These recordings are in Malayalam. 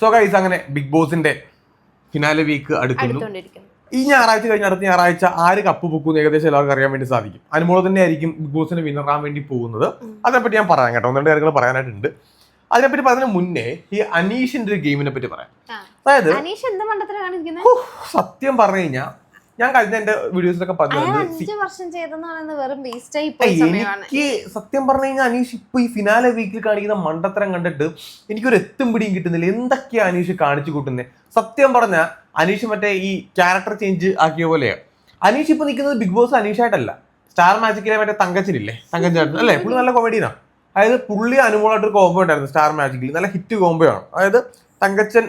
സോ ഗൈസ് അങ്ങനെ ബിഗ് ബോസിന്റെ ഫിനാലെ വീക്ക് അടുക്കുന്നു. ഈ ഞായറാഴ്ച കഴിഞ്ഞ അടുത്ത ഞായറാഴ്ച ആര് കപ്പ് പൊക്കുന്നു ഏകദേശം എല്ലാവർക്കും അറിയാൻ വേണ്ടി സാധിക്കും. അനുമോൾ തന്നെ ആയിരിക്കും ബിഗ് ബോസിന് വിന്നറാൻ വേണ്ടി പോകുന്നത്. അതിനെപ്പറ്റി ഞാൻ പറയാം കേട്ടോ. ഒന്ന് രണ്ട് കാര്യങ്ങൾ പറയാനായിട്ടുണ്ട്. അതിനെപ്പറ്റി പറഞ്ഞ മുന്നേ ഈ അനീഷിന്റെ ഒരു ഗെയിമിനെ പറ്റി പറയാം. അതായത് സത്യം പറഞ്ഞു കഴിഞ്ഞാൽ ഞാൻ കഴിഞ്ഞ എന്റെ വീഡിയോസിലൊക്കെ അഞ്ചു വർഷം ചെയ്തെന്ന് പറയുന്നത് വെറും എനിക്ക് സത്യം പറഞ്ഞു കഴിഞ്ഞാൽ അനീഷ് ഇപ്പൊ ഈ ഫിനാലെ വീക്കിൽ കാണിക്കുന്ന മണ്ടത്തരം കണ്ടിട്ട് എനിക്കൊരു എത്തും പിടിയും കിട്ടുന്നില്ല. എന്തൊക്കെയാ അനീഷ് കാണിച്ചു കൂട്ടുന്നത് സത്യം പറഞ്ഞ അനീഷ് മറ്റേ ഈ ക്യാരക്ടർ ചേഞ്ച് ആക്കിയ പോലെയാ. അനീഷ് ഇപ്പൊ നിൽക്കുന്നത് ബിഗ് ബോസ് അനീഷായിട്ടല്ല സ്റ്റാർ മാജിക്കിലെ മറ്റേ തങ്കച്ചനില്ലേ? തങ്കച്ചൻ ചേട്ടൻ അല്ലേ? പുള്ളി നല്ല കോമഡിനാ അതായത് പുള്ളി അനുമോളായിട്ട് ഒരു കോംബോ ഉണ്ടായിരുന്നു സ്റ്റാർ മാജിക്കിൽ നല്ല ഹിറ്റ് കോംബോ ആണ്. അതായത് തങ്കച്ചൻ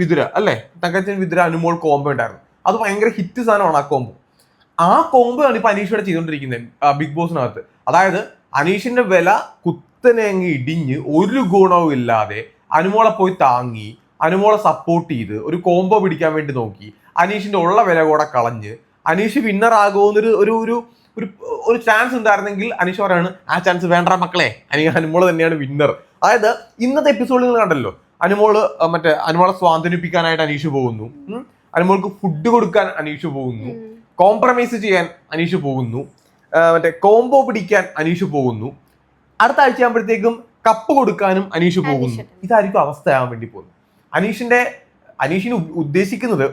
വിതുര. അല്ലേ? തങ്കച്ചൻ വിതുര അനുമോൾ കോംബോ ഉണ്ടായിരുന്നു. അത് ഭയങ്കര ഹിറ്റ് സാധനമാണ് ആ കോംബോ ആ കോംബോ ആണ് ഇപ്പൊ അനീഷ് ഇവിടെ ചെയ്തുകൊണ്ടിരിക്കുന്നത് ബിഗ് ബോസിനകത്ത് അതായത് അനീഷിന്റെ വില കുത്തനെ അങ്ങ് ഇടിഞ്ഞ് ഒരു ഗുണവും ഇല്ലാതെ അനുമോളെ പോയി താങ്ങി അനുമോളെ സപ്പോർട്ട് ചെയ്ത് ഒരു കോംബോ പിടിക്കാൻ വേണ്ടി നോക്കി അനീഷിന്റെ ഉള്ള വില കൂടെ കളഞ്ഞ് അനീഷ് വിന്നർ ആകുമെന്നൊരു ഒരു ഒരു ഒരു ഒരു ചാൻസ് ഉണ്ടായിരുന്നെങ്കിൽ അനീഷ് പറയാണ് ആ ചാൻസ് വേണ്ട മക്കളെ അനി അനുമോൾ തന്നെയാണ് വിന്നർ അതായത് ഇന്നത്തെ എപ്പിസോഡിൽ കണ്ടല്ലോ അനുമോൾ മറ്റേ അനുമോളെ സ്വാതന്ത്ര്യപ്പിക്കാനായിട്ട് അനീഷ് പോകുന്നു. അനുമോൾക്ക് ഫുഡ് കൊടുക്കാൻ അനീഷ് പോകുന്നു. കോംപ്രമൈസ് ചെയ്യാൻ അനീഷ് പോകുന്നു. മറ്റേ കോംബോ പിടിക്കാൻ അനീഷ് പോകുന്നു. അടുത്ത ആഴ്ച ആകുമ്പോഴത്തേക്കും കപ്പ് കൊടുക്കാനും അനീഷ് പോകുന്നു. ഇതായിരിക്കും അവസ്ഥയാകാൻ വേണ്ടി പോകുന്നത്. അനീഷിന്റെ അനീഷിന് ഉദ്ദേശിക്കുന്നത്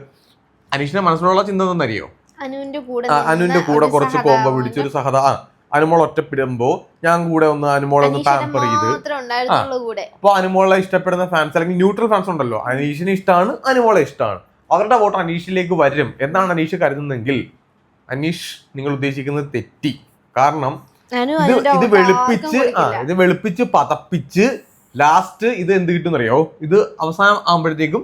അനീഷിന്റെ മനസ്സിലുള്ള ചിന്ത എന്തെന്നറിയോ അനുവിന്റെ കൂടെ അനുവിന്റെ കൂടെ കുറച്ച് കോമ്പോ കോംബോ പിടിച്ച് ഒരു സഹത ആ അനുമോൾ ഒറ്റപ്പെടുമ്പോ ഞാൻ കൂടെ ഒന്ന് അനുമോളെ ഒന്ന് പാമ്പർ ചെയ്ത്. അപ്പൊ അനുമോളെ ഇഷ്ടപ്പെടുന്ന ഫാൻസ് അല്ലെങ്കിൽ ന്യൂട്രൽ ഫാൻസ് ഉണ്ടല്ലോ. അനീഷിനെ ഇഷ്ടമാണ് അനുമോളെ ഇഷ്ടമാണ്. അവരുടെ വോട്ട് അനീഷിലേക്ക് വരും എന്നാണ് അനീഷ് കരുതുന്നതെങ്കിൽ അനീഷ് നിങ്ങൾ ഉദ്ദേശിക്കുന്നത് തെറ്റി. കാരണം ഇത് ഇത് വെളുപ്പിച്ച് ആ ഇത് വെളുപ്പിച്ച് പതപ്പിച്ച് ലാസ്റ്റ് ഇത് എന്ത് കിട്ടും അറിയോ ഇത് അവസാനം ആകുമ്പോഴത്തേക്കും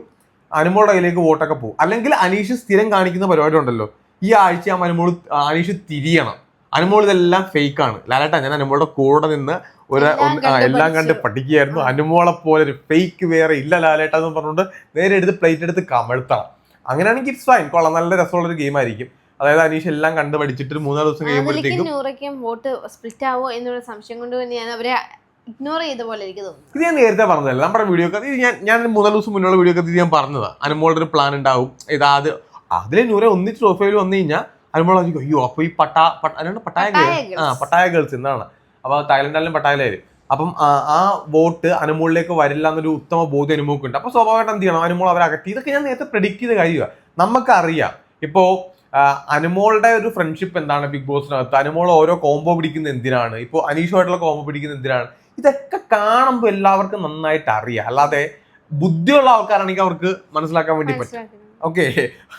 അനുമോളുടെ കയ്യിലേക്ക് വോട്ടൊക്കെ പോകും. അല്ലെങ്കിൽ അനീഷ് സ്ഥിരം കാണിക്കുന്ന പരിപാടി ഉണ്ടല്ലോ. ഈ ആഴ്ച ആ അനുമോൾ അനീഷ് തിരിയണം. അനുമോൾ ഇതെല്ലാം ഫേക്ക് ആണ് ലാലേട്ടാ ഞാൻ അനുമോളുടെ കൂടെ നിന്ന് ഒരു എല്ലാം കണ്ട്. പഠിക്കുകയായിരുന്നു. അനുമോളെ പോലെ ഒരു ഫേക്ക് വേറെ ഇല്ല ലാലേട്ട എന്ന് പറഞ്ഞുകൊണ്ട് നേരെ എടുത്ത് പ്ലേറ്റ് എടുത്ത് കമഴ്ത്തണം. അങ്ങനെയാണെങ്കിൽ ഇറ്റ്സ് ഫൈൻ കൊള്ളാം. നല്ല രസമുള്ള ഒരു ഗെയിം ആയിരിക്കും. അതായത് അനീഷ് എല്ലാം കണ്ട് പഠിച്ചിട്ട് ഒരു മൂന്നാൽ ദിവസം കഴിയുമ്പോഴത്തേക്കും നൂറയ്ക്കും വോട്ട് സ്പ്ലിറ്റ് ആവോ എന്നുള്ള സംശയം കൊണ്ട് തന്നെ ഞാൻ അവരെ ഇഗ്നോർ ചെയ്ത പോലെ എനിക്ക് തോന്നുന്നു. ഇത് ഞാൻ നേരത്തെ പറഞ്ഞതല്ല. നമ്മുടെ വീഡിയോ ഒക്കെ ഞാൻ ഞാൻ മൂന്നാൽ ദിവസം മുന്നുള്ള വീഡിയോ ഇത് ഞാൻ പറഞ്ഞതാ. അനുമോളുടെ ഒരു പ്ലാൻ ഉണ്ടാവും. ഇത് അത് അതിലെ നൂറെ ഒന്നിച്ച് ട്രോഫിയിൽ വന്നു കഴിഞ്ഞാൽ അനുമോൾ അയ്യോ അപ്പൊ ഈ പട്ടാ പട്ടാ പട്ടായ ഗേൾസ് ആ പട്ടായ ഗേൾസ് എന്നാണ് അപ്പൊ തായ്ലൻഡാലും പട്ടായയിലായിരുന്നു അപ്പം ആ, വോട്ട് അനുമോളിലേക്ക് വരില്ല എന്നൊരു ഉത്തമ ബോധ്യം അനുമോക്കുണ്ട്. അപ്പോൾ സ്വാഭാവികമായിട്ട് എന്ത് ചെയ്യണം? അനുമോൾ അവരെ അകറ്റി ഇതൊക്കെ ഞാൻ നേരത്തെ പ്രെഡിക്റ്റ് ചെയ്ത് കഴിയുക നമുക്കറിയാം. ഇപ്പോ ആ, അനുമോളുടെ ഒരു ഫ്രണ്ട്ഷിപ്പ് എന്താണ് ബിഗ് ബോസിനകത്ത് അനുമോൾ ഓരോ കോംബോ പിടിക്കുന്ന എന്തിനാണ്? ഇപ്പോൾ അനീഷുമായിട്ടുള്ള കോംബോ പിടിക്കുന്ന എന്തിനാണ്? ഇതൊക്കെ കാണുമ്പോൾ എല്ലാവർക്കും നന്നായിട്ട് അറിയാം. അല്ലാതെ ബുദ്ധിയുള്ള ആൾക്കാരാണെങ്കിൽ അവർക്ക് മനസ്സിലാക്കാൻ വേണ്ടി പറ്റും. ഓക്കെ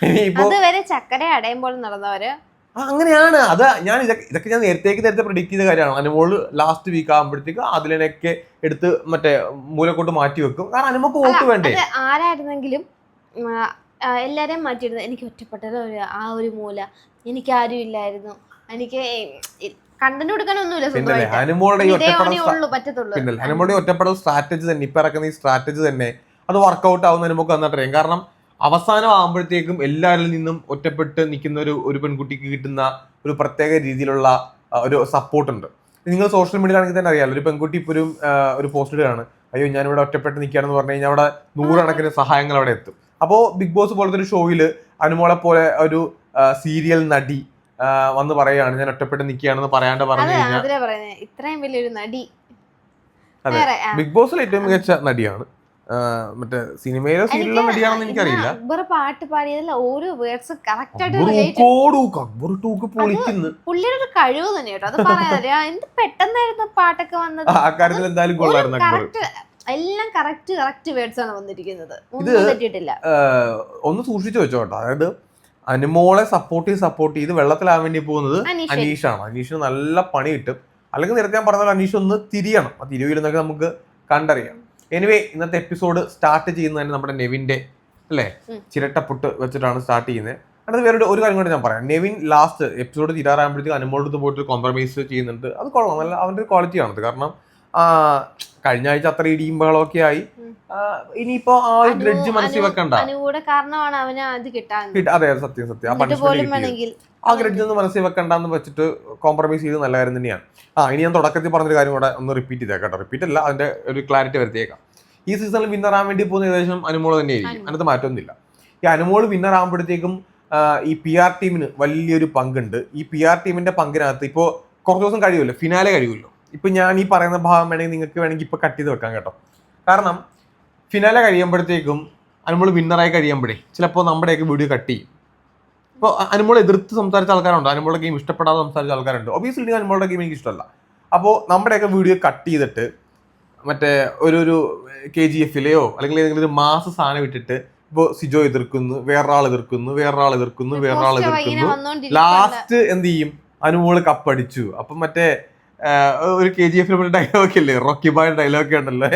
ഇനിയിപ്പോ അതുവരെ ചക്കര അടയുമ്പോൾ നടന്നവര് ആ, അങ്ങനെയാണ്. അത് ഞാൻ ഇതൊക്കെ ഇതൊക്കെ ഞാൻ നേരത്തേക്ക് നേരത്തെ പ്രിഡിക്ട് ചെയ്ത കാര്യമാണ്. അനുമോൾ ലാസ്റ്റ് വീക്ക് ആകുമ്പോഴത്തേക്ക് അതിലൊക്കെ എടുത്ത് മറ്റേ മൂലക്കോട്ട് മാറ്റി വെക്കും. കാരണം അനുമോക്ക് വോട്ട് വേണ്ടേ? ആരായിരുന്നെങ്കിലും എല്ലാരെയും മാറ്റിയിരുന്നു എനിക്ക് ഒറ്റപ്പെട്ട ഒരു ആ ഒരു മൂല. എനിക്ക് ആരും ഇല്ലായിരുന്നു. എനിക്ക് കണ്ടന്റ് കൊടുക്കാനൊന്നുമില്ല ഇതേ ഒറ്റപ്പെടൽ സ്ട്രാറ്റജി തന്നെ ഇപ്പൊ ഇറക്കുന്ന ഈ സ്ട്രാറ്റജി തന്നെ അത് വർക്കൗട്ട് ആവുന്ന നമുക്ക് വന്നിട്ടറിയാം കാരണം അവസാനം ആകുമ്പോഴത്തേക്കും എല്ലാവരിൽ നിന്നും ഒറ്റപ്പെട്ട് നിൽക്കുന്ന ഒരു ഒരു പെൺകുട്ടിക്ക് കിട്ടുന്ന ഒരു പ്രത്യേക രീതിയിലുള്ള ഒരു സപ്പോർട്ട് ഉണ്ട്. നിങ്ങൾ സോഷ്യൽ മീഡിയയിലാണെങ്കിൽ തന്നെ അറിയാമല്ലോ ഒരു പെൺകുട്ടി ഇപ്പോൾ ഒരു ഒരു പോസ്റ്റ് ഇടുകയാണ്. അയ്യോ ഞാനിവിടെ ഒറ്റപ്പെട്ട് നിൽക്കുകയാണെന്ന് പറഞ്ഞു കഴിഞ്ഞാൽ അവിടെ നൂറുകണക്കിന് സഹായങ്ങൾ അവിടെ എത്തും. അപ്പോൾ ബിഗ് ബോസ് പോലത്തെ ഒരു ഷോയിൽ അനുമോളെ പോലെ ഒരു സീരിയൽ നടി വന്ന് പറയുകയാണ് ഞാൻ ഒറ്റപ്പെട്ട് നിൽക്കുകയാണെന്ന് പറയാണ്ട് പറഞ്ഞു കഴിഞ്ഞാൽ ഇത്രയും വലിയൊരു നടി. അതെ. ബിഗ് ബോസിൽ ഏറ്റവും മികച്ച നടിയാണ്. മറ്റേ സിനിമയിലോ സീരിയലിലോ നടിയാണെന്ന് എനിക്കറിയില്ല. അക്ബർ പാട്ട് പാടിയതിൽ ഓരോ വേർഡ്സ് കറക്റ്റ് ആയിട്ട് പൊളിക്കുന്നു. പുള്ളിയുടെ ഒരു കഴിവ് തന്നെ കേട്ടോ. അത് പറയാൻ എന്ത് പെട്ടെന്നായിരുന്നു പാട്ടൊക്കെ വന്നത്? ആ കാര്യത്തിൽ എന്തായാലും കൊള്ളായിരുന്നു കറക്റ്റ് എല്ലാം കറക്റ്റ് കറക്റ്റ് വേർഡ്സ് ആണ് വന്നിരിക്കുന്നത്. ഒന്നും പറ്റിയിട്ടില്ല ഒന്ന് സൂക്ഷിച്ചു വെച്ചോ കേട്ടോ. അതായത് അനുമോളെ സപ്പോർട്ട് ചെയ്ത് സപ്പോർട്ട് ചെയ്ത് വെള്ളത്തിലാൻ വേണ്ടി പോകുന്നത് അനീഷ്. അനീഷാണ്. അനീഷിന് നല്ല പണി കിട്ടും. അല്ലെങ്കിൽ നേരത്തെ ഞാൻ പറഞ്ഞ പോലെ അനീഷ് ഒന്ന് തിരിയണം. ആ തിരിവിലെന്നൊക്കെ നമുക്ക് കണ്ടറിയാം. എനിവേ ഇന്നത്തെ എപ്പിസോഡ് സ്റ്റാർട്ട് ചെയ്യുന്ന തന്നെ നമ്മുടെ നെവിന്റെ അല്ലേ. ചിരട്ടപ്പുട്ട് വെച്ചിട്ടാണ് സ്റ്റാർട്ട് ചെയ്യുന്നത്. അടുത്ത വേറെ ഒരു കാര്യം കൂടി ഞാൻ പറയാം. നെവിൻ ലാസ്റ്റ് എപ്പിസോഡ് തീരാറാകുമ്പോഴത്തേക്ക് അനുമോളുടെ അടുത്ത് പോയിട്ട് കോംപ്രമൈസ് ചെയ്യുന്നുണ്ട്. അത് കൊള്ളാം. നല്ല അവന്റെ ഒരു ക്വാളിറ്റി ആണത്. കാരണം ആ, കഴിഞ്ഞ ആഴ്ച അത്ര ഇടിയും ബഹളമൊക്കെ ആയി ഇനിയിപ്പോ ആ ഒരു ഗ്രഡ്ജ് മനസ്സിൽ വെക്കണ്ട. കാരണമാണ് അവന് അത് കിട്ടാൻ. കിട്ട- അതെ സത്യം സത്യം. ആ പണിഷ്മെന്റ് ആ ഗ്രഡ്ജ് ഒന്ന് മനസ്സിൽ വെക്കണ്ടെന്ന് വെച്ചിട്ട് കോംപ്രമൈസ് ചെയ്ത് നല്ല കാര്യം തന്നെയാണ്. ആ ഇനി ഞാൻ തുടക്കത്തിൽ പറഞ്ഞൊരു കാര്യം കൂടെ ഒന്ന് റിപ്പീറ്റ് ചെയ്തേക്കാം കേട്ടോ. റിപ്പീറ്റ് അല്ല അതിന്റെ ഒരു ക്ലാരിറ്റി വരുത്തിയേക്കാം. ഈ സീസണിൽ വിന്നർ ആകാൻ വേണ്ടി പോകുന്ന ഏകദേശം അനുമോൾ തന്നെയായിരിക്കും. അതിനകത്ത് മാറ്റമൊന്നുമില്ല. ഈ അനുമോൾ വിന്നർ ആകുമ്പോഴത്തേക്കും ആ, ഈ പി ആർ ടീമിന് വലിയൊരു പങ്കുണ്ട്. ഈ പി ആർ ടീമിന്റെ പങ്കിനകത്ത് ഇപ്പോൾ കുറച്ച് ദിവസം കഴിയുമല്ലോ ഫിനാലെ കഴിയുമല്ലോ. ഇപ്പം ഞാൻ ഈ പറയുന്ന ഭാഗം വേണമെങ്കിൽ നിങ്ങൾക്ക് വേണമെങ്കിൽ ഇപ്പോൾ കട്ട് ചെയ്ത് വെക്കാം കേട്ടോ. കാരണം ഫിനാലെ കഴിയുമ്പോഴത്തേക്കും അനുമോൾ വിന്നറായി കഴിയുമ്പോഴേ ചിലപ്പോൾ നമ്മുടെയൊക്കെ വീഡിയോ കട്ട് ചെയ്യും. ഇപ്പോൾ അനുമോൾ എതിർത്ത് സംസാരിച്ച ആൾക്കാരുണ്ട്? അനുമോളുടെ ഗെയിം ഇഷ്ടപ്പെടാതെ സംസാരിച്ച ആൾക്കാരുണ്ട്? ഒബിയസ്ലി അനുമോളുടെ ഗെയിം എനിക്ക് ഇഷ്ടമല്ല അപ്പോൾ നമ്മുടെയൊക്കെ വീഡിയോ കട്ട് ചെയ്തിട്ട് മറ്റേ ഒരു ഒരു കെ ജി എഫിലെയോ അല്ലെങ്കിൽ ഏതെങ്കിലും ഒരു മാസ സാധനം ഇട്ടിട്ട് ഇപ്പോൾ സിജോ എതിർക്കുന്നു വേറൊരാൾ എതിർക്കുന്നു വേറൊരാൾ എതിർക്കുന്നു വേറൊരാൾ എതിർക്കുന്നു. ലാസ്റ്റ് എന്ത് ചെയ്യും? അനുമോൾ കപ്പടിച്ചു അപ്പം മറ്റേ ഒരു കെ ജി എഫിലെ ഡയലോഗ് ഇല്ലേ? റോക്കി ബായ് ഡയലോഗ് ഉണ്ടല്ലോ.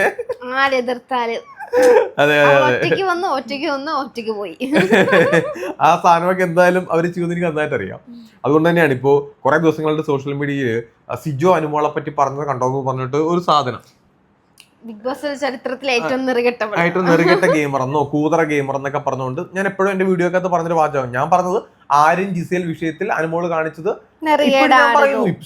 ആരെതിർത്താൽ? അതെ ഒറ്റയ്ക്ക് വന്ന് ഒറ്റയ്ക്ക് വന്ന് ഒറ്റയ്ക്ക് പോയി. ആ സാധനമൊക്കെ എന്തായാലും അവർ ചെയ്യുന്ന എനിക്ക് നന്നായിട്ട് അറിയാം. അതുകൊണ്ട് തന്നെയാണ് ഇപ്പോ കുറെ ദിവസങ്ങളുടെ സോഷ്യൽ മീഡിയയിൽ സിജോ അനുമോളെ പറ്റി പറഞ്ഞത് കണ്ടോ എന്ന് പറഞ്ഞിട്ട് ഒരു സാധനം. ബിഗ് ബോസ് ചരിത്രത്തിലെ ഏറ്റവും നിറകെട്ടവൾ ആയിട്ട് നെറുകെട്ട ഗെയിമർ എന്നോ കൂതറ ഗെയിമർ എന്നൊക്കെ പറഞ്ഞുകൊണ്ട് ഞാൻ എപ്പോഴും എന്റെ വീഡിയോ ഒക്കെ പറഞ്ഞൊരു വാചകം. ഞാൻ പറഞ്ഞത് ആരും ജിസേൽ വിഷയത്തിൽ അനുമോൾ കാണിച്ചത്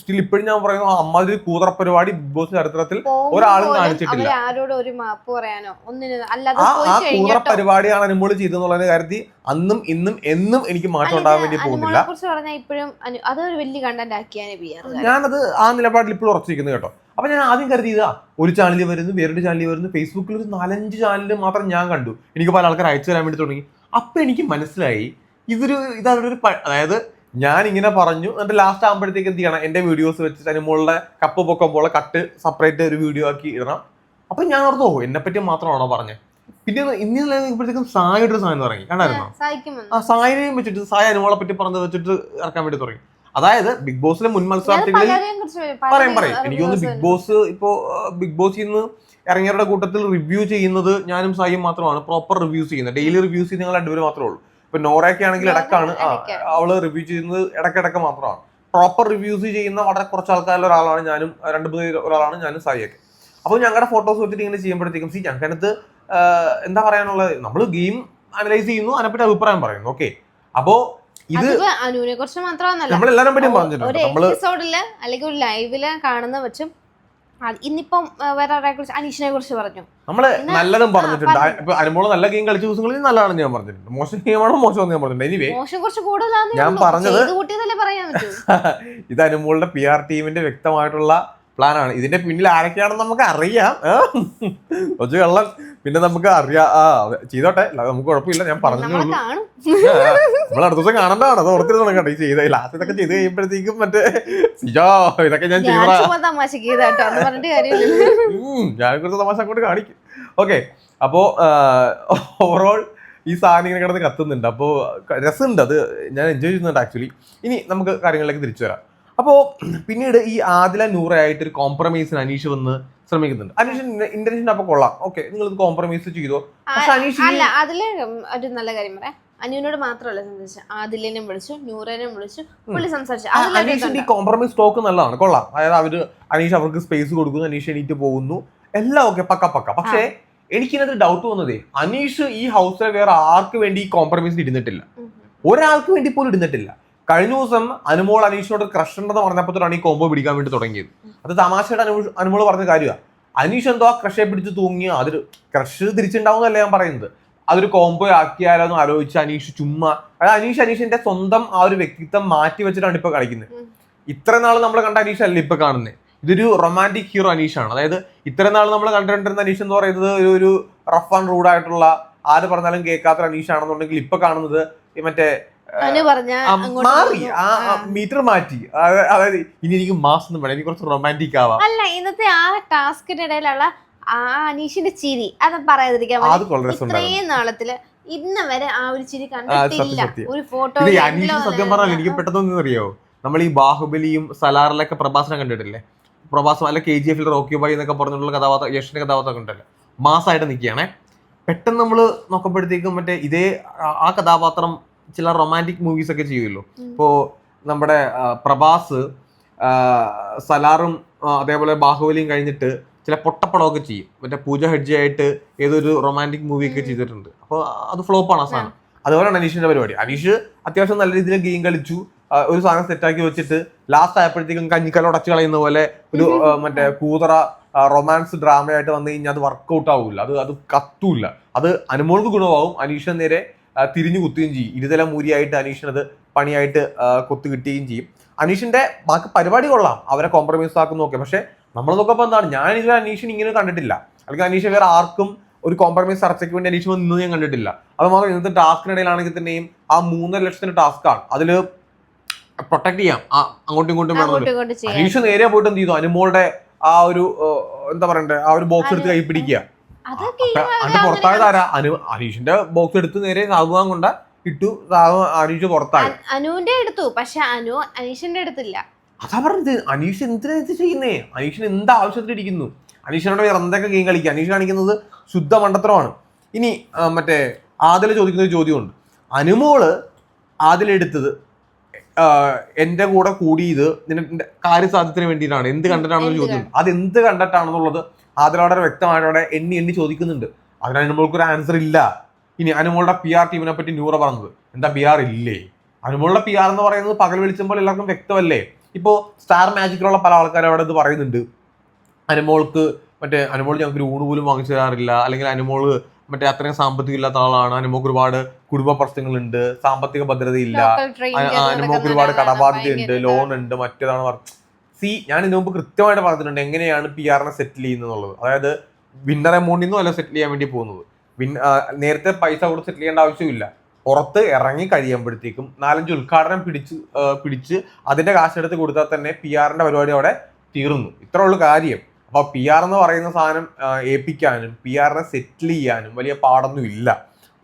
സ്റ്റിൽ ഇപ്പോഴും ഞാൻ പറയുന്നു അമ്മാതിരി കൂതറ പരിപാടി ബിഗ് ബോസ് ചരിത്രത്തിൽ ഒരാളും കാണിച്ചിട്ടില്ല. അവരാരോടും ഒരു മാപ്പ് പറയാനോ? ഒന്നിനും അല്ലാതെ ആ പോയി ആ കൂതറ പരിപാടിയാണ് അനുമോൾ ചെയ്തെന്നുള്ള കാര്യത്തിൽ അന്നും ഇന്നും എന്നും എനിക്ക് മാറ്റം ഉണ്ടാകാൻ വേണ്ടി പോകുന്നില്ല. കുറിച്ച് പറഞ്ഞാൽ ഇപ്പോഴും അതൊരു വലിയ കണ്ടന്റ് ആക്കിയാണ് ഞാനത് ആ നിലപാടിൽ ഇപ്പോഴും ഉറച്ചിരിക്കുന്നു കേട്ടോ. അപ്പൊ ഞാൻ ആദ്യം കരുതിയതാ ഒരു ചാനലിൽ വരുന്നു വേറൊരു ചാനലിൽ വരുന്നു ഫേസ്ബുക്കിൽ ഒരു നാലഞ്ച് ചാനൽ മാത്രം ഞാൻ കണ്ടു. എനിക്ക് പല ആൾക്കാർ അയച്ചു തരാൻ വേണ്ടി തുടങ്ങി. അപ്പൊ എനിക്ക് മനസ്സിലായി ഇതൊരു ഇതൊരു അതായത് ഞാൻ ഇങ്ങനെ പറഞ്ഞു എന്നിട്ട് ലാസ്റ്റ് ആകുമ്പോഴത്തേക്ക് എന്ത് ചെയ്യണം? എന്റെ വീഡിയോസ് വെച്ചിട്ട് അനുമോളുടെ കപ്പ് പൊക്കുമ്പോൾ കട്ട് സെപ്പറേറ്റ് ഒരു വീഡിയോ ആക്കി ഇടണം. അപ്പൊ ഞാൻ ഓർത്തു എന്നെ പറ്റി മാത്രമാണോ പറഞ്ഞത് പിന്നെ ഇന്ന് ഇപ്പോഴത്തേക്കും സായുടെ ഒരു സാധനം തുടങ്ങി. കണ്ടായിരുന്നോ? ആ സായിനെയും വെച്ചിട്ട് സായ അനുമോളെ പറ്റി പറഞ്ഞത് വെച്ചിട്ട് ഇറക്കാൻ വേണ്ടി തുടങ്ങി. അതായത് ബിഗ് ബോസിലെ മുൻ മത്സരാർത്ഥികളിൽ പറയും. പറയും എനിക്ക് തോന്നുന്നു ബിഗ് ബോസ് ഇപ്പോ ബിഗ് ബോസിൽ നിന്ന് ഇറങ്ങിയവരുടെ കൂട്ടത്തിൽ റിവ്യൂ ചെയ്യുന്നത് ഞാനും സായും മാത്രമാണ്. പ്രോപ്പർ റിവ്യൂസ് ചെയ്യുന്നത്. ഡെയിലി റിവ്യൂസ് ചെയ്യുന്ന ഞങ്ങൾ രണ്ടുപേരും മാത്രമേ ഉള്ളൂ. ഇപ്പൊ നോറയൊക്കെ ആണെങ്കിൽ ഇടക്കാണ്. അവൾ റിവ്യൂ ചെയ്യുന്നത് ഇടക്കിടക്ക് മാത്രമാണ്. പ്രോപ്പർ റിവ്യൂസ് ചെയ്യുന്ന വളരെ കുറച്ച് ആൾക്കാരിൽ ഒരാളാണ് ഞാനും രണ്ടു പേര് ഒരാളാണ് ഞാനും സായിയൊക്കെ. അപ്പോൾ ഞങ്ങളുടെ ഫോട്ടോസ് വെച്ചിട്ട് ഇങ്ങനെ ചെയ്യുമ്പോഴത്തേക്കും സി ഞങ്ങൾക്കതിനകത്ത് എന്താ പറയാനുള്ളത്? നമ്മൾ ഗെയിം അനലൈസ് ചെയ്യുന്നു അതിനെപ്പറ്റി അഭിപ്രായം പറയുന്നു. ഓക്കെ. അപ്പോ ഇത് അനുവിനെ കുറിച്ച് മാത്രമല്ല നമ്മൾ എല്ലാവരും പറ്റിയും പറഞ്ഞിട്ടുണ്ട്. നമ്മൾ അല്ലെങ്കിൽ ഒരു ലൈവിൽ കാണുന്ന ഇന്നിപ്പം വേറെ കുറിച്ച് അനീഷിനെ കുറിച്ച് പറഞ്ഞു. നമ്മൾ നല്ലതും പറഞ്ഞിട്ടുണ്ട്. പറഞ്ഞു. ഇപ്പൊ അനുമോൾ നല്ല ഗെയിം കളിച്ച ദിവസങ്ങളിൽ നല്ലതാണെന്ന് ഞാൻ പറഞ്ഞിട്ടുണ്ട്. മോശം ഗെയിമാണോ മോശം ഞാൻ പറഞ്ഞിട്ടുണ്ട് എനിവേ മോശം കുറച്ച് കൂടുതലാണെന്ന് ഞാൻ. പറഞ്ഞത് ഇത് അനുമോളുടെ പി ആർ ടീമിന്റെ വ്യക്തമായിട്ടുള്ള പ്ലാനാണ് ഇതിന്റെ പിന്നിൽ ആരൊക്കെയാണെന്ന് നമുക്ക് അറിയാം. കൊച്ചു കള്ളൻ. പിന്നെ നമുക്ക് അറിയാ. ആ ചെയ്തോട്ടെ. നമുക്ക് കുഴപ്പമില്ല. ഞാൻ പറഞ്ഞു നമ്മൾ അടുത്ത ദിവസം കാണണ്ടാണ് അത് ഓർത്തിരുന്നു കേട്ടോ. ഈ ചെയ്ത ലാസ്റ്റ് ഇതൊക്കെ ചെയ്ത് കഴിയുമ്പോഴത്തേക്കും മറ്റേ സിജോ ഇതൊക്കെ ഞാൻ കാര്യമില്ല. ഞാൻ കുറച്ച് തമാശ അങ്ങോട്ട് കാണിക്കും. ഓക്കെ. അപ്പോ ഓവറോൾ ഈ സാധനം ഇങ്ങനെ കിടന്ന് കത്തുന്നുണ്ട്. അപ്പോൾ രസമുണ്ട് അത്. ഞാൻ എൻജോയ് ചെയ്യുന്നുണ്ട് ആക്ച്വലി ഇനി നമുക്ക് കാര്യങ്ങളിലേക്ക് തിരിച്ചു വരാം. അപ്പോൾ പിന്നീട് ഈ ആദില നൂറായിട്ട് ഒരു കോംപ്രമൈസിന് അനീഷ് വന്ന് ശ്രമിക്കുന്നുണ്ട്. അനീഷ് ഇന്റൻഷൻ അപ്പൊ കൊള്ളാം. ഓക്കെ നിങ്ങൾ ഇത് കോംപ്രമൈസ് ചെയ്തോ പക്ഷെ അനീഷ് അല്ല അതിൽ ഒരു നല്ല കാര്യം പറയാം. അനുവിനോട് മാത്രമല്ല സംസാരിച്ചു ആദിലിനെ വിളിച്ചു നൂറേനെയും വിളിച്ചു പുള്ളി സംസാരിച്ചു. അനീഷിന്റെ കോംപ്രമൈസ് ടോക്ക് നല്ലതാണ്. കൊള്ളാം. അതായത് അവർ അനീഷ് അവർക്ക് സ്പേസ് കൊടുക്കുന്നു അനീഷ് എണീറ്റ് പോകുന്നു. എല്ലാം ഓക്കെ പക്ക പക്ക. പക്ഷേ എനിക്കിനകത്ത് ഡൗട്ട് വന്നതേ അനീഷ് ഈ ഹൗസിലെ വേറെ ആർക്ക് വേണ്ടി ഈ കോംപ്രമൈസ് ഇരുന്നിട്ടില്ല? ഒരാൾക്ക് വേണ്ടി പോലും ഇടുന്നിട്ടില്ല കഴിഞ്ഞ ദിവസം അനുമോൾ അനീഷിനോട് ക്രഷ് ഉണ്ടെന്ന് പറഞ്ഞപ്പോഴാണ് ഈ കോംബോ പിടിക്കാൻ വേണ്ടി തുടങ്ങിയത്. അത് തമാശയുടെ അനു അനുമോൾ പറഞ്ഞ കാര്യമാണ് അനീഷ് എന്തോ ആ ക്രഷെ പിടിച്ച് തൂങ്ങിയ അതൊരു ക്രഷ് തിരിച്ചുണ്ടാവുന്നല്ല ഞാൻ പറയുന്നത്. അതൊരു കോംബോ ആക്കിയാലോ എന്ന് ആലോചിച്ച് അനീഷ് ചുമ്മാ അതായത് അനീഷ് അനീഷിന്റെ സ്വന്തം ആ ഒരു വ്യക്തിത്വം മാറ്റി വെച്ചിട്ടാണ് ഇപ്പൊ കളിക്കുന്നത്. ഇത്ര നാൾ നമ്മൾ കണ്ട അനീഷ് അല്ല ഇപ്പൊ കാണുന്നത് ഇതൊരു റൊമാന്റിക് ഹീറോ അനീഷ് ആണ് അതായത് ഇത്ര നാൾ നമ്മൾ കണ്ടുകൊണ്ടിരുന്ന അനീഷ് എന്ന് പറയുന്നത് ഒരു ഒരു റഫ് ആൻഡ് റൂഡായിട്ടുള്ള ആര് പറഞ്ഞാലും കേൾക്കാത്ത അനീഷ് ആണെന്നുണ്ടെങ്കിൽ ഇപ്പൊ കാണുന്നത് മറ്റേ മാറി ആ. മീറ്റർ മാറ്റി. അതായത് ഇനി എനിക്ക് മാസ് ഒന്നും വേണം എനിക്ക് കുറച്ച് റൊമാന്റിക് ആവാം. അല്ല ഇന്നത്തെ ആ ടാസ്കിന്റെ ഇടയിലുള്ള ആ അനീഷിന്റെ ചിരി അത് പറയാതിരിക്കാൻ അത് വളരെ ഇത്രയും നാളത്തിൽ ഇന്ന് വരെ ആ ഒരു ചിരി കണ്ടിട്ടില്ല. ഒരു ഫോട്ടോ അനീഷ് സത്യം പറഞ്ഞാൽ എനിക്ക് പെട്ടെന്ന് അറിയോ നമ്മൾ ഈ ബാഹുബലിയും സലാറിലൊക്കെ പ്രഭാസനം കണ്ടിട്ടില്ലേ? പ്രഭാസം അല്ല കെ ജി എഫിൽ റോക്കി ബൈ എന്നൊക്കെ പറഞ്ഞിട്ടുള്ള കഥാപാത്രം യഷിന്റെ കഥാപാത്രം കണ്ടല്ലേ മാസമായിട്ട് നിൽക്കുകയാണേ. പെട്ടെന്ന് നമ്മൾ നോക്കുമ്പോഴത്തേക്കും മറ്റേ ഇതേ ആ കഥാപാത്രം ചില റൊമാന്റിക് മൂവീസ് ഒക്കെ ചെയ്യുമല്ലോ. ഇപ്പോൾ ഇപ്പോ നമ്മുടെ പ്രഭാസ് സലാറും അതേപോലെ ബാഹുബലിയും കഴിഞ്ഞിട്ട് ചില പൊട്ടപ്പടമൊക്കെ ചെയ്യും. മറ്റേ പൂജ ഹെഡ്ജി ആയിട്ട് ഏതൊരു റൊമാന്റിക് മൂവി ഒക്കെ ചെയ്തിട്ടുണ്ട്. അപ്പോൾ അത് ഫ്ലോപ്പാണ് ആ സാധനം. അതുപോലെയാണ് അനീഷിന്റെ പരിപാടി. അനീഷ് അത്യാവശ്യം നല്ല രീതിയിൽ ഗെയിം കളിച്ചു. ഒരു സാധനം സെറ്റാക്കി വെച്ചിട്ട് ലാസ്റ്റ് ആയപ്പോഴത്തേക്കും കഞ്ഞിക്കല ഉടച്ചു കളയുന്ന പോലെ ഒരു മറ്റേ കൂതറ റൊമാൻസ് ഡ്രാമയായിട്ട് വന്നു കഴിഞ്ഞാൽ അത് വർക്കൗട്ട് ആവില്ല അത് അത് കത്തൂല്ല അത് അനുമോൾക്ക് ഗുണമാവും. അനീഷ് നേരെ തിരിഞ്ഞു കുത്തുകയും ചെയ്യും. ഇരുതല മൂരിയായിട്ട് അനീഷിന് അത് പണിയായിട്ട് കൊത്തു കിട്ടുകയും ചെയ്യും. അനീഷിന്റെ ബാക്കി പരിപാടി കൊള്ളാം. അവരെ കോംപ്രമൈസ് ആക്കുന്നു നോക്കെ പക്ഷെ നമ്മൾ നോക്കുമ്പോൾ എന്താണ്? ഞാൻ ഇതുവരെ അനീഷിൻ ഇങ്ങനെ കണ്ടിട്ടില്ല. അല്ലെങ്കിൽ അനീഷ് വേറെ ആർക്കും ഒരു കോംപ്രമൈസ് ചർച്ചയ്ക്ക് വേണ്ടി അനീഷ് വന്നു ഞാൻ കണ്ടിട്ടില്ല. അത് മാത്രം ഇന്നത്തെ ടാസ്കിനിടയിലാണെങ്കിൽ തന്നെയും ആ മൂന്നര ലക്ഷത്തിന്റെ ടാസ്ക്കാണ് അതിൽ പ്രൊട്ടക്ട് ചെയ്യാം. ആ അങ്ങോട്ടും ഇങ്ങോട്ടും അനീഷ് നേരെ പോയിട്ട് എന്ത് ചെയ്തു? അനുമോളുടെ ആ ഒരു എന്താ പറയണ്ടേ? ആ ഒരു ബോക്സ് എടുത്ത് കൈ പിടിക്കുക. അപ്പൊ പുറത്തായത് ആരാ അനു അനീഷിന്റെ ബോക്സ് എടുത്ത് നേരെ സാധുവാൻ കൊണ്ട ഇട്ടു അനീഷ് പുറത്തായി. അനുവിന്റെ എടുത്തു പക്ഷെ അനു അനീഷിന്റെ അടുത്തില്ല അതാ പറഞ്ഞത് അനീഷ് എന്തിനാ ഇത് ചെയ്യുന്നേ? അനീഷിന് എന്ത് ആവശ്യത്തിലിരിക്കുന്നു അനീഷിനോട് വേറെ എന്തൊക്കെ ഗെയിം കളിക്കുക അനീഷ് കാണിക്കുന്നത് ശുദ്ധ മണ്ടത്തരമാണ്. ഇനി മറ്റേ ആദില ചോദിക്കുന്ന ഒരു ചോദ്യമുണ്ട്. അനുമോൾ ആദിലെടുത്തത് എന്റെ കൂടെ കൂടിയത് നിന്റെ കാര്യസാധ്യത്തിന് വേണ്ടിയിട്ടാണ്. എന്ത് കണ്ടിട്ടാണെന്ന് ചോദ്യം. അത് എന്ത് കണ്ടിട്ടാണെന്നുള്ളത് വളരെ വ്യക്തമായിട്ട് എണ്ണി എണ്ണി ചോദിക്കുന്നുണ്ട്. അതിന് അനുമോൾക്ക് ഒരു ആൻസർ ഇല്ല. ഇനി അനുമോളുടെ പി ആർ ടീമിനെ പറ്റി ന്യൂറ പറഞ്ഞത്. എന്താ പി ആർ ഇല്ലേ? അനുമോളുടെ പി ആർ എന്ന് പറയുന്നത് പകൽ വെളിച്ചുമ്പോൾ എല്ലാവർക്കും വ്യക്തമല്ലേ? ഇപ്പോൾ സ്റ്റാർ മാജിക്കിലുള്ള പല ആൾക്കാരും അവിടെ ഇത് പറയുന്നുണ്ട്. അനുമോൾക്ക് മറ്റേ അനുമോൾ ഞങ്ങൾക്ക് ഒരു ഊണ് പോലും വാങ്ങിച്ചു തരാറില്ല. അല്ലെങ്കിൽ അനുമോൾ മറ്റേ അത്രയും സാമ്പത്തികം ഇല്ലാത്ത ആളാണ്. അനുമോൾക്ക് ഒരുപാട് കുടുംബ പ്രശ്നങ്ങളുണ്ട്. സാമ്പത്തിക ഭദ്രതയില്ല. അനുമോക്ക് ഒരുപാട് കടബാധ്യതയുണ്ട്. ലോൺ ഉണ്ട്. മറ്റേതാണ് സി ഞാൻ ഇതിനു മുമ്പ് കൃത്യമായിട്ട് പറഞ്ഞിട്ടുണ്ട് എങ്ങനെയാണ് പി ആറിനെ സെറ്റിൽ ചെയ്യുന്നത് അതായത് വിന്നർ എമൗണ്ടിൽ നിന്നും അല്ല സെറ്റിൽ ചെയ്യാൻ വേണ്ടി പോകുന്നത്. നേരത്തെ പൈസ കൊടുത്ത് സെറ്റിൽ ചെയ്യേണ്ട ആവശ്യമില്ല. പുറത്ത് ഇറങ്ങി കഴിയുമ്പോഴത്തേക്കും നാലഞ്ച് ഉദ്ഘാടനം പിടിച്ച് പിടിച്ച് അതിന്റെ കാശെടുത്ത് കൊടുത്താൽ തന്നെ പി ആറിന്റെ പരിപാടി അവിടെ തീർന്നു. ഇത്ര ഉള്ളു കാര്യം. അപ്പോൾ പി ആർ എന്ന് പറയുന്ന സാധനം ഏൽപ്പിക്കാനും പി ആറിനെ സെറ്റിൽ ചെയ്യാനും വലിയ പാടൊന്നും ഇല്ല.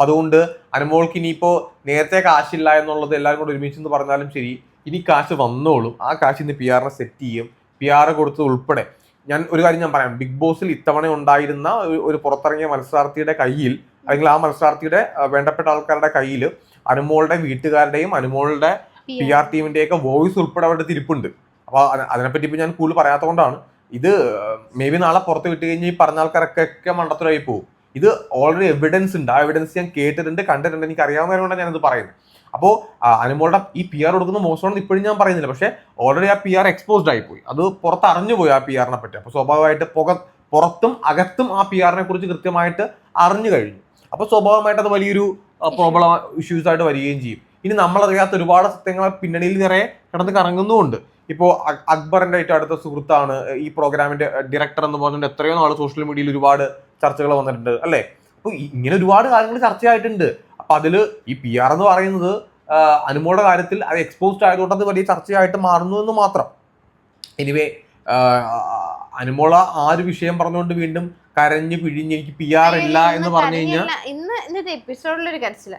അതുകൊണ്ട് അനുമോൾക്ക് ഇനിയിപ്പോ നേരത്തെ കാശില്ല എന്നുള്ളത് എല്ലാവരും കൂടെ ഒരുമിച്ച് എന്ന് പറഞ്ഞാലും ശരി. ഇനി കാശ് വന്നോളും. ആ കാശ് ഇന്ന് പി ആറിനെ സെറ്റ് ചെയ്യും. പി ആർ കൊടുത്ത് ഉൾപ്പെടെ. ഞാൻ ഒരു കാര്യം ഞാൻ പറയാം. ബിഗ് ബോസിൽ ഇത്തവണ ഉണ്ടായിരുന്ന ഒരു- പുറത്തിറങ്ങിയ മത്സരാർത്ഥിയുടെ കയ്യിൽ അല്ലെങ്കിൽ ആ മത്സരാർത്ഥിയുടെ വേണ്ടപ്പെട്ട ആൾക്കാരുടെ കയ്യിൽ അനുമോളുടെ വീട്ടുകാരുടെയും അനുമോളുടെ പി ആർ ടീമിന്റെയൊക്കെ വോയിസ് ഉൾപ്പെടെ അവരുടെ തിരിപ്പുണ്ട്. അപ്പോൾ അതിനെപ്പറ്റി ഇപ്പൊ ഞാൻ കൂടുതൽ പറയാത്തതുകൊണ്ടാണ്. ഇത് മേ ബി നാളെ പുറത്ത് വിട്ട് കഴിഞ്ഞ് ഈ പറഞ്ഞ ആൾക്കാരൊക്കെ മണ്ടത്തരമായി പോകും. ഇത് ഓൾറെഡി എവിഡൻസ് ഉണ്ട്. ആ എവിഡൻസ് ഞാൻ കേട്ടിട്ടുണ്ട് കണ്ടിട്ടുണ്ട്. എനിക്ക് അറിയാവുന്നതുകൊണ്ടാണ് ഞാനിത് പറയുന്നത്. അപ്പോൾ അനുമോളുടെ ഈ പി ആർ കൊടുക്കുന്ന മോശമാണെന്ന് ഇപ്പോഴും ഞാൻ പറയുന്നില്ല. പക്ഷേ ഓൾറെഡി ആ പി ആർ എക്സ്പോസ്ഡ് ആയിപ്പോയി. പോയി അത് പുറത്ത് അറിഞ്ഞുപോയി ആ പി ആറിനെ പറ്റി. അപ്പോൾ സ്വാഭാവികമായിട്ട് പുക പുറത്തും അകത്തും ആ പി ആറിനെ കുറിച്ച് കൃത്യമായിട്ട് അറിഞ്ഞു കഴിഞ്ഞു. അപ്പോൾ സ്വാഭാവികമായിട്ട് അത് വലിയൊരു പ്രോബ്ലം ഇഷ്യൂസ് ആയിട്ട് വരികയും ചെയ്യും. ഇനി നമ്മളറിയാത്ത ഒരുപാട് സത്യങ്ങൾ പിന്നണിയിൽ നിറയെ കിടന്ന് കറങ്ങുന്നുമുണ്ട്. ഇപ്പോൾ അക്ബറിന്റെ ഏറ്റവും അടുത്ത സുഹൃത്താണ് ഈ പ്രോഗ്രാമിന്റെ ഡയറക്ടർ എന്ന് പറഞ്ഞുകൊണ്ട് എത്രയോ നാൾ സോഷ്യൽ മീഡിയയിൽ ഒരുപാട് ചർച്ചകൾ വന്നിട്ടുണ്ട് അല്ലേ? അപ്പോൾ ഇങ്ങനെ ഒരുപാട് കാര്യങ്ങൾ ചർച്ചയായിട്ടുണ്ട്. അപ്പൊ അതിൽ ഈ പി ആർ എന്ന് പറയുന്നത് അനുമോടെ അനുമോളുടെ കാര്യത്തിൽ അത് എക്സ്പോസ്ഡ് ആയതുകൊണ്ട് അത് വലിയ ചർച്ചയായിട്ട് മാറുന്നു എന്ന് മാത്രം. എനിവേ അനുമോള ആ ഒരു വിഷയം പറഞ്ഞുകൊണ്ട് വീണ്ടും കരഞ്ഞു പിഴിഞ്ഞ് എനിക്ക് പി ആർ ഇല്ല എന്ന് പറഞ്ഞു കഴിഞ്ഞാൽ. ഇന്ന് ഇന്നത്തെ എപ്പിസോഡിലൊരു കരച്ചില്ല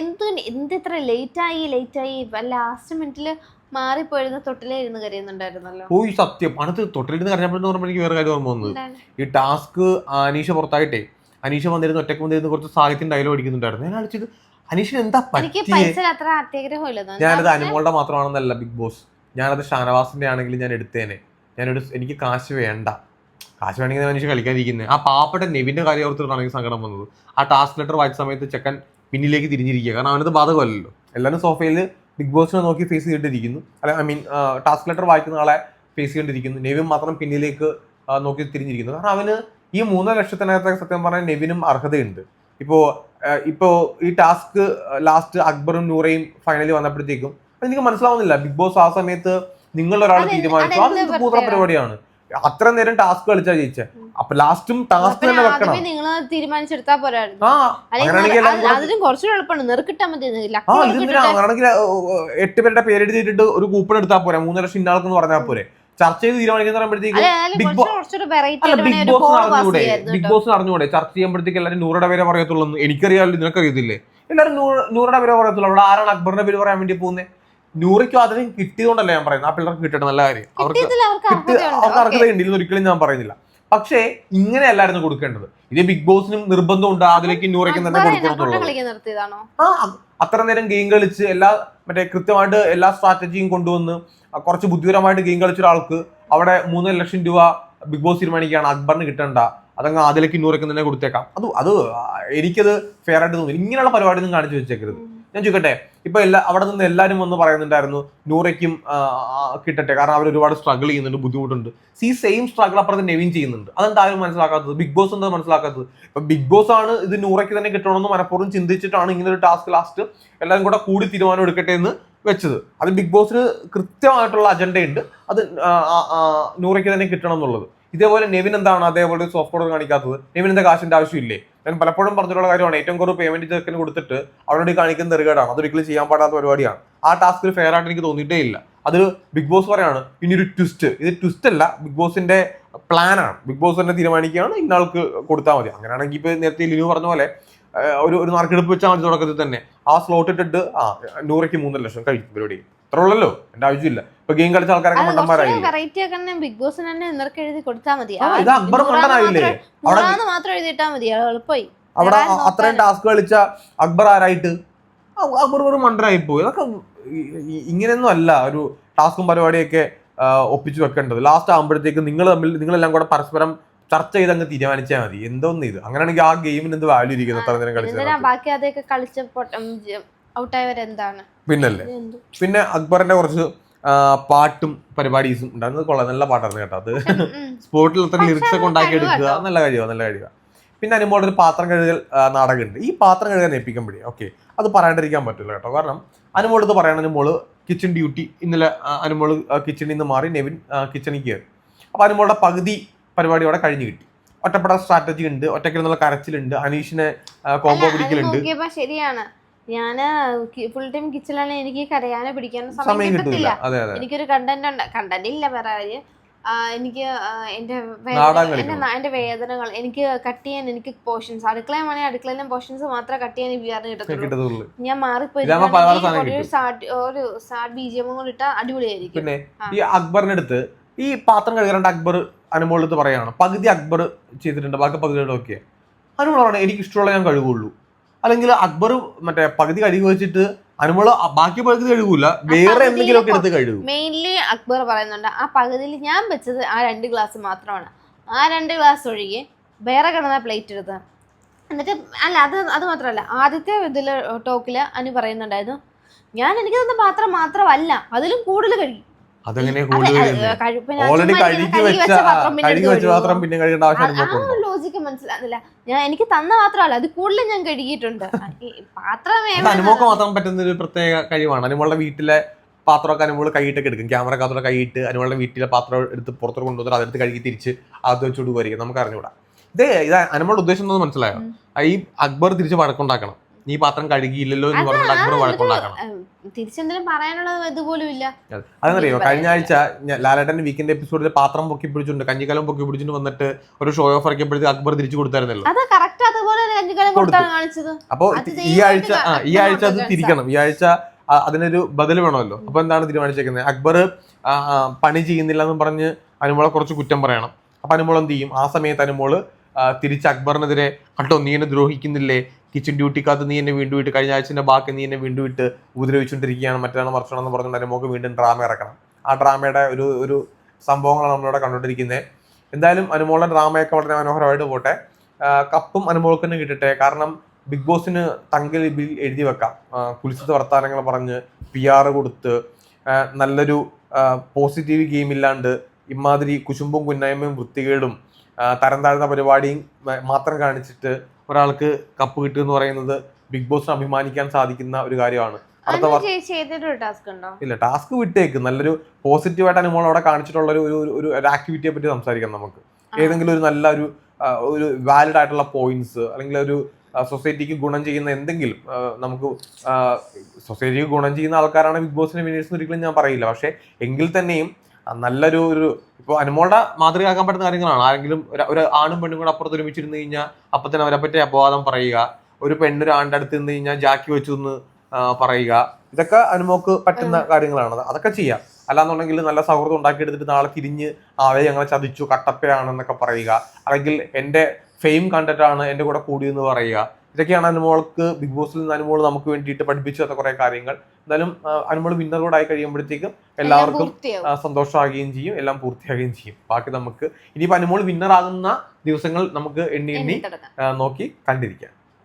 എന്തോ എന്ത് ഇത്ര ലേറ്റ് ആയി ലേറ്റ് ആയി ലാസ്റ്റ് മിനിറ്റിൽ മാറിപ്പോയിരുന്ന തൊട്ടിലേ ഇരുന്ന് കരയുന്നുണ്ടായിരുന്നല്ലോ. ഈ സത്യം. അടുത്ത് തൊട്ടിലിരുന്ന് കരഞ്ഞപ്പോഴെന്ന് പറയുമ്പോൾ എനിക്ക് വേറെ കാര്യം ഓർമ്മ വന്നത്. ഈ ടാസ്ക് അനീഷ പുറത്തായിട്ടേ അനീഷ വന്നിരുന്ന് ഒറ്റയ്ക്ക് വന്നിരുന്ന് കുറച്ച് സാഹിത്യം ഡയലോഗ് അടിക്കുന്നുണ്ടായിരുന്നു ഞാൻ അടിച്ചത് അനീഷിന് എന്താ എനിക്ക് പറ്റിയേ? പൈസ അത്ര അത്യാഗ്രഹം ഇല്ലെന്ന് ഞാനത് അനുമോളുടെ മാത്രമാണെന്നല്ല ബിഗ് ബോസ്. ഞാനത് ഷാനവാസിന്റെ ആണെങ്കിലും ഞാൻ എടുത്തേനെ. ഞാനൊരു എനിക്ക് കാശ് വേണ്ട. കാശ് വേണമെങ്കിൽ മനുഷ്യൻ കളിക്കാതിരിക്കുന്നത് ആ പാവപ്പെട്ട നെവിന്റെ കാര്യം ഓർത്തിട്ടാണ് എനിക്ക് സങ്കടം വന്നത്. ആ ടാസ്ക് ലെറ്റർ വായിച്ച സമയത്ത് ചെക്കൻ പിന്നിലേക്ക് തിരിഞ്ഞിരിക്കുക. കാരണം അവനത് ബാധകമല്ലല്ലോ. എല്ലാവരും സോഫയിൽ ബിഗ് ബോസിനെ നോക്കി ഫേസ് ചെയ്തിട്ടിരിക്കുന്നു അല്ല ഐ മീൻ ടാസ്ക് ലെറ്റർ വായിക്കുന്ന ആളെ ഫേസ് ചെയ്തിട്ടിരിക്കുന്നു നെവിൻ മാത്രം പിന്നിലേക്ക് നോക്കി തിരിഞ്ഞിരിക്കുന്നു. കാരണം അവന് ഈ മൂന്ന് ലക്ഷത്തിനകത്ത് സത്യം പറഞ്ഞാൽ നെവിനും അർഹതയുണ്ട്. ഇപ്പോ ഇപ്പോൾ ഇപ്പോ ഈ ടാസ്ക് ലാസ്റ്റ് അക്ബറും നൂറയും ഫൈനലി വന്നപ്പോഴത്തേക്കും എനിക്ക് മനസ്സിലാവുന്നില്ല. ബിഗ് ബോസ് ആ സമയത്ത് നിങ്ങൾ ഒരാൾ തീരുമാനിച്ചു. അത് പൂത്ര പരിപാടിയാണ്? അത്ര നേരം ടാസ്ക് കളിച്ചാ ജയിച്ച. അപ്പൊ ലാസ്റ്റും ടാസ്ക് തന്നെ വെക്കണം. നിങ്ങൾ തീരുമാനിച്ചെടുത്താ പോരായിരുന്നു. അതിനും കുറച്ചുകൂടെ എളുപ്പമാണ് നെറുക്കിട്ടാ മതി. ആ അങ്ങനെയാണെങ്കിൽ എട്ട് പേരുടെ പേരെഴുതിയിട്ടിട്ട് ഒരു കൂപ്പൺ എടുത്താൽ പോരാ. മൂന്ന് ലക്ഷം ഇന്നാൾക്കെന്ന് പറഞ്ഞാൽ പോരെ. ചർച്ച ചെയ്ത് തീരുമാനിക്കുന്ന പറയുമ്പോഴത്തേക്കും ബിഗ് ബോസ് ചെയ്യായിരുന്നു ബിഗ് ബോസ് ചർച്ച ചെയ്യുമ്പോഴത്തേക്ക് എല്ലാവരും നൂറുടെ പേരെ പറയത്തുള്ളൂ എനിക്കറിയാമല്ലോ നിനക്കറിയത്തില്ലേ? എല്ലാവരും നൂറ് നൂറുടെ പേരെ പറയത്തുള്ളൂ. അവിടെ ആരാണ് അക്ബറിന്റെ പേര് പറയാൻ വേണ്ടി പോകുന്നത് നൂറയ്ക്കും അതിന് കിട്ടിയതുകൊണ്ടല്ല ഞാൻ പറയുന്നത്? ആ പിള്ളേർക്ക് കിട്ടണം നല്ല കാര്യം. അവർക്ക് അവർക്ക് അർഹത അർഹതയുണ്ട്. ഒരിക്കലും ഞാൻ പറയുന്നില്ല. പക്ഷേ ഇങ്ങനെയല്ലായിരുന്നു കൊടുക്കേണ്ടത്. ഇത് ബിഗ് ബോസിനും നിർബന്ധമുണ്ട് അതിലേക്ക് നൂറയ്ക്കും തന്നെ കൊടുക്കുന്നുള്ളൂ. ആ അത്ര നേരം ഗെയിം കളിച്ച് എല്ലാ മറ്റേ കൃത്യമായിട്ട് എല്ലാ സ്ട്രാറ്റജിയും കൊണ്ടുവന്ന് കുറച്ച് ബുദ്ധിപരമായിട്ട് ഗെയിം കളിച്ച ഒരാൾക്ക് അവിടെ മൂന്നര ലക്ഷം രൂപ ബിഗ് ബോസ് തീരുമാനിക്കുകയാണ് അക്ബറിന് കിട്ടേണ്ട. അതങ്ങ് അതിലേക്ക് ഇന്നൂറൊക്കെ തന്നെ കൊടുത്തേക്കാം. അത് അത് എനിക്കത് ഫെയർ ആയിട്ട് തോന്നി ഇങ്ങനെയുള്ള പരിപാടി ഒന്നും കാണിച്ചു വെച്ചേക്കരുത്. ഞാൻ ചോദിക്കട്ടെ ഇപ്പൊ എല്ലാ അവിടെ നിന്ന് എല്ലാവരും വന്ന് പറയുന്നുണ്ടായിരുന്നു നൂറയ്ക്കും കിട്ടട്ടെ. കാരണം അവർ ഒരുപാട് സ്ട്രഗിൾ ചെയ്യുന്നുണ്ട് ബുദ്ധിമുട്ടുണ്ട്. ഈ സെയിം സ്ട്രഗിൾ അപ്പുറത്ത് നെവിൻ ചെയ്യുന്നുണ്ട്. അതെന്താ ആരും മനസ്സിലാക്കാത്തത്. ബിഗ് ബോസ് എന്താ മനസ്സിലാക്കാത്തത്? ഇപ്പൊ ബിഗ് ബോസ് ആണ് ഇത് നൂറയ്ക്ക് തന്നെ കിട്ടണമെന്ന് മനഃപൂർവം ചിന്തിച്ചിട്ടാണ് ഇങ്ങനെ ഒരു ടാസ്ക് ലാസ്റ്റ് എല്ലാവരും കൂടെ കൂടി തീരുമാനം എടുക്കട്ടെ എന്ന് വെച്ചത്. അത് ബിഗ് ബോസിന് കൃത്യമായിട്ടുള്ള അജണ്ടയുണ്ട്. അത് നൂറയ്ക്ക് തന്നെ കിട്ടണം എന്നുള്ളത് ഇതേപോലെ നെവിൻ എന്താണ് അതേപോലെ സോഫ്റ്റ് കോഡ് കാണിക്കാത്തത്? നെവിൻ എന്താ കാശിന്റെ ആവശ്യമില്ലേ? ഞാൻ പലപ്പോഴും പറഞ്ഞിട്ടുള്ള കാര്യമാണ്. ഏറ്റവും കുറവ് പേയ്മെന്റ് ചെക്കിന് കൊടുത്തിട്ട് അവരോട് കാണിക്കുന്ന നെറുകേടാണ് അതൊരിക്കലും ചെയ്യാൻ പാടാത്ത പരിപാടിയാണ്. ആ ടാസ്കിൽ ഫെയർ ആയിട്ട് എനിക്ക് തോന്നിയിട്ടേ ഇല്ല. അത് ബിഗ് ബോസ് പറയാണ് ഇനി ഒരു ട്വിസ്റ്റ് ഇത് ട്വിസ്റ്റ് അല്ല ബിഗ് ബോസിന്റെ പ്ലാനാണ് ബിഗ് ബോസ് തന്നെ തീരുമാനിക്കുകയാണ് ഇന്നാൾക്ക് കൊടുത്താൽ മതി. അങ്ങനെയാണെങ്കിൽ ഇപ്പൊ നേരത്തെ ലിനു പറഞ്ഞ പോലെ ഒരു ഒരു നറുക്കെടുപ്പ് വെച്ചാൽ മതി തുടക്കത്തിൽ തന്നെ. ആ സ്ലോട്ട് ഇട്ടിട്ട് ആ നൂറയ്ക്ക് മൂന്നര ലക്ഷം കഴിക്കും പരിപാടി. ഇത്ര ഉള്ളല്ലോ എന്റെ ആവശ്യമില്ല. ഇപ്പൊ ഗെയിം കളിച്ച ആൾക്കാരൊക്കെ മണ്ടന്മാരായില്ലേ വെറൈറ്റി ബിഗ് ബോസിന് തന്നെ നിനക്ക് എഴുതി കൊടുത്താൽ മതി. ഇത് അക്ബർ മണ്ടനായില്ലേ അവിടെ മാത്രം എഴുതിയിട്ടാ മതി. എളുപ്പമായി അവിടെ അത്രയും ടാസ്ക് കളിച്ച അക്ബർ ആരായിട്ട്? അക്ബർ ഒരു മണ്ടനായി പോയി. അതൊക്കെ ഇങ്ങനെയൊന്നും അല്ല. ഒരു ടാസ്കും പരിപാടിയൊക്കെ ഒപ്പിച്ചു വെക്കേണ്ടത്. ലാസ്റ്റ് ആകുമ്പോഴത്തേക്ക് നിങ്ങൾ തമ്മിൽ നിങ്ങളെല്ലാം കൂടെ പരസ്പരം ചർച്ച ചെയ്ത് അങ്ങ് തീരുമാനിച്ചാൽ മതി. എന്തോന്ന് ഇത്? അങ്ങനെയാണെങ്കിൽ ആ ഗെയിമിന് എന്ത് വാല്യൂ ഇരിക്കുന്നു അത്ര നേരം കളിച്ചു കളിച്ചത് ബാക്കി അതൊക്കെ കളിച്ച ഔട്ടായവരെന്താണ് പിന്നല്ലേ? പിന്നെ അക്ബറിന്റെ കുറച്ച് പാട്ടും പരിപാടീസും ഉണ്ടായിരുന്നത് കൊള്ളാം. നല്ല പാട്ടായിരുന്നു കേട്ടോ അത്. സ്പോർട്ടിൽ സ്പോട്ടിൽ അത്ര ലിറിക്സ് ഒക്കെ ഉണ്ടാക്കി എടുക്കുക. നല്ല കഴിയുക നല്ല കഴിയുക പിന്നെ അനുമോൾ ഒരു പാത്രം കഴുകൽ നാടകം നാടകമുണ്ട്. ഈ പാത്രം കഴുകാൻ ഏൽപ്പിക്കുമ്പോഴേ ഓക്കെ അത് പറയാണ്ടിരിക്കാൻ പറ്റില്ല കേട്ടോ. കാരണം അനുമോളത് പറയണ അനുമോൾ കിച്ചൺ ഡ്യൂട്ടി ഇന്നലെ അനുമോൾ കിച്ചണിൽ നിന്ന് മാറി നെവിൻ കിച്ചണിൽ കയറി. അപ്പൊ അനുമോളുടെ പകുതി പരിപാടി അവിടെ കഴിഞ്ഞു കിട്ടി. ഒറ്റപ്പെട്ട സ്ട്രാറ്റജി ഉണ്ട് ഒറ്റയ്ക്ക് നിന്നുള്ള കരച്ചിലുണ്ട് അനീഷിനെ അത് പിടിക്കലുണ്ട്. ശരിയാണ്. ഞാൻ ഫുൾ ടൈം കിച്ചണിലാണ് എനിക്ക് കരയാനോ പിടിക്കാനോ സമയം കിട്ടില്ല കിട്ടത്തില്ല. എനിക്കൊരു കണ്ടന്റ് ഉണ്ട്. കണ്ടന്റ് ഇല്ല വേറെ എനിക്ക് എന്റെ വേദനകൾ. എനിക്ക് കട്ട് ചെയ്യാൻ എനിക്ക് പോർഷൻസ് അടുക്കളയും വേണേ അടുക്കളയിലും പോർഷൻസ് മാത്രമേ കട്ട് ചെയ്യാൻ വിചാരണ കിട്ടത്തുള്ളൂ. ഞാൻ മാറിപ്പോയി ഒരു സാഡ് അടിപൊളിയായിരിക്കും. പിന്നെ ഈ അക്ബറിനടുത്ത് ഈ പാത്രം കഴുകാണ്ട് അക്ബർ അനുമോൾ അടുത്ത് പറയാണ് പകുതി അക്ബർ ചെയ്തിട്ടുണ്ട് ബാക്കി പകുതി ഒക്കെ അനുമോൾ പറയണേ എനിക്ക് ഇഷ്ടമുള്ള ഞാൻ കഴുകുള്ളൂ. അല്ലെങ്കിൽ അക്ബർ മറ്റേ പകുതി കഴുകി വെച്ചിട്ട് അനുമോൾ ബാക്കി പകുതി കഴുകൂല വേറെ എന്തെങ്കിലും ഒക്കെ എടുത്ത് കഴുകും. മെയിൻലി അക്ബർ പറയുന്നുണ്ട് ആ പകുതിയിൽ ഞാൻ വെച്ചത് ആ രണ്ട് ഗ്ലാസ് മാത്രമാണ്. ആ രണ്ട് ഗ്ലാസ് ഒഴികെ വേറെ കിടന്ന പ്ലേറ്റ് എടുത്ത്. എന്നിട്ട് അല്ല അത് അത് മാത്രമല്ല ആദ്യത്തെ ഇതിൽ ടോക്കിൽ അനു പറയുന്നുണ്ടായിരുന്നു ഞാൻ എനിക്ക് തന്ന പാത്രം മാത്രമല്ല അതിലും കൂടുതൽ കഴുകി. അതെങ്ങനെ ഓൾറെഡി കഴുകി വെച്ച കഴുകി വെച്ച? പാത്രം പിന്നെ കഴുകേണ്ട ആവശ്യം ലോജിക്ക് മനസ്സിലാകുന്നില്ല. ഞാൻ എനിക്ക് തന്ന മാത്രമല്ല അത് കൂടുതൽ ഞാൻ കഴുകിയിട്ടുണ്ട്. പാത്രം അനുമോക്ക് മാത്രം പറ്റുന്ന ഒരു പ്രത്യേക കഴിവാണ്. അനുമോളുടെ വീട്ടിലെ പാത്രമൊക്കെ അനുമോൾ കൈയിട്ടൊക്കെ എടുക്കും. ക്യാമറക്കകത്തോടെ കൈയിട്ട് അനുമോളുടെ വീട്ടിലെ പാത്രം എടുത്ത് പുറത്തോട്ട് കൊണ്ടുവന്നിട്ട് അതെടുത്ത് കഴുകി തിരിച്ച് അത് വെച്ച് കൊടുക്കുമായിരിക്കും നമുക്ക് അറിഞ്ഞുകൂടാ. ഇത് ഇത് അനുമോളുടെ ഉദ്ദേശം എന്താണെന്ന് മനസ്സിലായോ. ഈ അക്ബർ തിരിച്ച് വഴക്കുണ്ടാക്കണം. നീ പാത്രം കഴുകിയില്ലല്ലോ എന്ന് പറഞ്ഞിട്ട് അക്ബർ വഴക്കുണ്ടാക്കണം. തിരിച്ചെന്തെങ്കിലും പറയാനുള്ള ഇതുപോലും ഇല്ല. അതെന്നറിയോ? കഴിഞ്ഞ ആഴ്ച ലാലേട്ടൻ ലാലേട്ടന്റെ വീക്കെൻഡ് എപ്പിസോഡിൽ പാത്രം പൊക്കി പിടിച്ചിട്ടുണ്ട്. കഞ്ഞിക്കാലം പൊക്കി പിടിച്ചിട്ട് വന്നിട്ട് ഒരു ഷോ ഓഫ് ഇറക്കിയപ്പോഴത്തേക്ക് അക്ബർ തിരിച്ചു കൊടുത്തായിരുന്നല്ലോ. അത് കറക്റ്റ് അതുപോലെ കഞ്ഞിക്കലം കൊടുത്താണ് കാണിച്ചത്. അപ്പോൾ ഈ ആഴ്ച ഈ ആഴ്ച അത് തിരിക്കണം. ഈ ആഴ്ച അതിനൊരു ബദൽ വേണമല്ലോ. അപ്പൊ എന്താണ് തീരുമാനിച്ചേക്കുന്നത്? അക്ബർ പണി ചെയ്യുന്നില്ല എന്ന് പറഞ്ഞ് അനുമോളെ കുറച്ച് കുറ്റം പറയണം. അപ്പൊ അനുമോൾ എന്ത് ചെയ്യും? ആ സമയത്ത് അനുമോൾ തിരിച്ച് അക്ബറിനെതിരെ കണ്ടോ നീ എന്നെ ദ്രോഹിക്കുന്നില്ലേ? കിച്ചൺ ഡ്യൂട്ടിക്കകത്ത് നീ എന്നെ വീണ്ടും വിട്ട് കഴിഞ്ഞ ആഴ്ചന്റെ ബാക്കി നീ എന്നെ വീണ്ടും വിട്ട് ഉപദ്രവിച്ചുകൊണ്ടിരിക്കുകയാണ്. മറ്റാണ് മറിച്ചാണ് എന്ന് പറഞ്ഞുകൊണ്ട് മോക്ക് വീണ്ടും ഡ്രാമ ഇറക്കണം. ആ ഡ്രാമയുടെ ഒരു ഒരു സംഭവങ്ങളാണ് നമ്മളിവിടെ കണ്ടുകൊണ്ടിരിക്കുന്നത്. എന്തായാലും അനുമോളുടെ ഡ്രാമയൊക്കെ വളരെ മനോഹരമായിട്ട് പോട്ടെ. കപ്പും അനുമോൾക്ക് തന്നെ കിട്ടട്ടെ. കാരണം ബിഗ് ബോസിന് തങ്കിൽ ബിൽ എഴുതി വെക്കാം. കുലിശിത വർത്താനങ്ങൾ പറഞ്ഞ് പി ആർ കൊടുത്ത് നല്ലൊരു പോസിറ്റീവ് ഗെയിം ഇല്ലാണ്ട് ഇമാതിരി കുശുമ്പും കുന്നായ്മയും വൃത്തികേടും തരം താഴ്ന്ന പരിപാടിയും മാത്രം കാണിച്ചിട്ട് ഒരാൾക്ക് കപ്പ് കിട്ടുക എന്ന് പറയുന്നത് ബിഗ് ബോസിന് അഭിമാനിക്കാൻ സാധിക്കുന്ന ഒരു കാര്യമാണ്. ഇല്ല ടാസ്ക് വിട്ടേക്ക്. നല്ലൊരു പോസിറ്റീവായിട്ട് അനുഭവം അവിടെ കാണിച്ചിട്ടുള്ള ഒരു ഒരു ആക്ടിവിറ്റിയെ പറ്റി സംസാരിക്കാം നമുക്ക്. ഏതെങ്കിലും ഒരു നല്ല ഒരു ഒരു വാലിഡ് ആയിട്ടുള്ള പോയിന്റ്സ് അല്ലെങ്കിൽ ഒരു സൊസൈറ്റിക്ക് ഗുണം ചെയ്യുന്ന എന്തെങ്കിലും നമുക്ക് സൊസൈറ്റിക്ക് ഗുണം ചെയ്യുന്ന ആൾക്കാരാണ് ബിഗ് ബോസിനെ വിനേഴ്സ് ഒരിക്കലും ഞാൻ പറയില്ല. പക്ഷേ എങ്കിൽ തന്നെയും നല്ലൊരു ഒരു ഇപ്പോൾ അനുമോളുടെ മാതൃകയാക്കാൻ പറ്റുന്ന കാര്യങ്ങളാണ്. ആരെങ്കിലും ഒരു- ആണും പെണ്ണും കൂടെ അപ്പുറത്ത് ഒരുമിച്ചിരുന്ന് കഴിഞ്ഞാൽ അപ്പൊ തന്നെ അവരെ പറ്റി അപവാദം പറയുക. ഒരു പെണ്ണൊരു ആണിന്റെ അടുത്ത് നിന്ന് കഴിഞ്ഞാൽ ജാക്കി വെച്ചു എന്ന് പറയുക. ഇതൊക്കെ അനുമോക്ക് പറ്റുന്ന കാര്യങ്ങളാണ്. അതൊക്കെ ചെയ്യാം. അല്ലാന്നുണ്ടെങ്കിൽ നല്ല സൗഹൃദം ഉണ്ടാക്കിയെടുത്തിട്ട് നാളെ തിരിഞ്ഞ് അവരെ ഞങ്ങളെ ചതിച്ചു കട്ടപ്പയാണെന്നൊക്കെ പറയുക. അല്ലെങ്കിൽ എന്റെ ഫെയിം കണ്ടിട്ടാണ് എന്റെ കൂടെ കൂടിയെന്ന് പറയുക. ഇതൊക്കെയാണ് അനുമോൾക്ക് ബിഗ് ബോസിൽ നിന്ന് അനുമോൾ നമുക്ക് വേണ്ടിയിട്ട് പഠിപ്പിച്ചു തന്ന കുറെ കാര്യങ്ങൾ. എന്തായാലും അനുമോൾ വിന്നർ കൂടെ ആയി കഴിയുമ്പോഴത്തേക്കും എല്ലാവർക്കും സന്തോഷമാകുകയും ചെയ്യും. എല്ലാം പൂർത്തിയാകുകയും ചെയ്യും. ബാക്കി നമുക്ക് ഇനിയിപ്പോൾ അനുമോൾ വിന്നർ ആകുന്ന ദിവസങ്ങൾ നമുക്ക് എണ്ണി എണ്ണി നോക്കി കണ്ടിരിക്കാം.